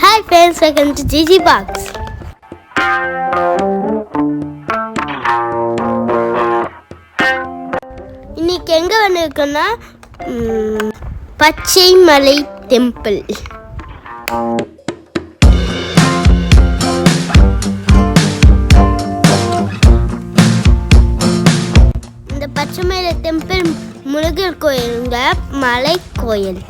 Hi friends welcome to G G box இன்னைக்கு எங்க வந்திருக்கோம்னா ம், பச்சை மலை டெம்பிள் இந்த பச்சை மலை டெம்பிள் முருகர் கோயிலுங்க மலை கோயில்.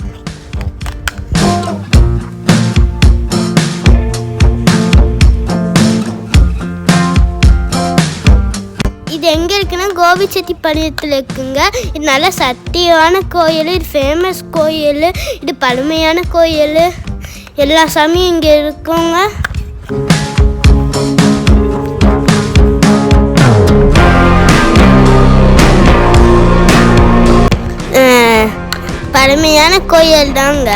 எங்கே இருக்குன்னா கோபிச்செட்டிப்பாளையத்தில் இருக்குங்க. இது நல்ல சக்தியான கோயில் இது ஃபேமஸ் கோயில் இது பழமையான கோயில். எல்லா சாமியும் இங்கே இருக்குங்க. பழமையான கோயில் தாங்க.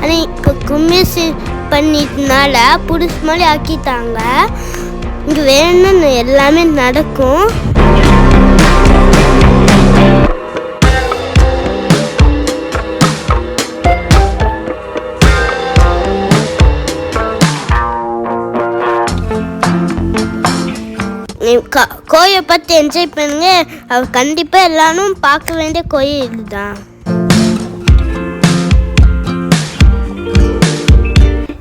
ஆனால் இப்போ கும்பிசி பண்ணிட்டனால புதுசு மாதிரி ஆக்கிட்டாங்க. இங்கே வேணும்னு எல்லாமே நடக்கும். கோயை கோயிலை பார்த்து என்ஜாய் பண்ணுங்க. அவர் கண்டிப்பாக எல்லாரும் பார்க்க வேண்டிய கோயில் இதுதான்.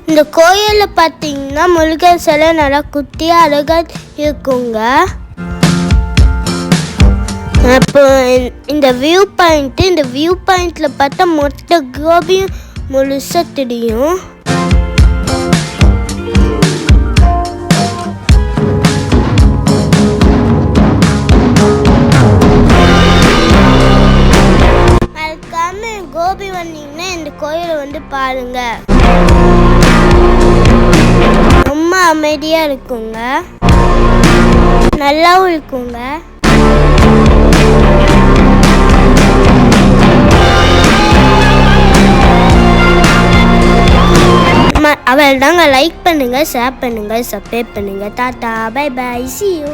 இந்த கோயிலில் பார்த்தீங்கன்னா முருகர் சிலை நல்லா குட்டியாக அழகாக இருக்குங்க. அப்போ இந்த- இந்த வியூ பாயிண்ட்டு இந்த வியூ பாயிண்ட்டில் பார்த்தா மொத்த கோபியும் முழுசாக தெரியும். கோபி வந்தீங்கன்னா இந்த கோயிலை வந்து பாருங்க. ரொம்ப அமைதியா இருக்குங்க. நல்லாவும் இருக்குங்க. அவள் தாங்க லைக் பண்ணுங்க ஷேர் பண்ணுங்க சப்ஸ்கிரைப் பண்ணுங்க. Tata bye bye see you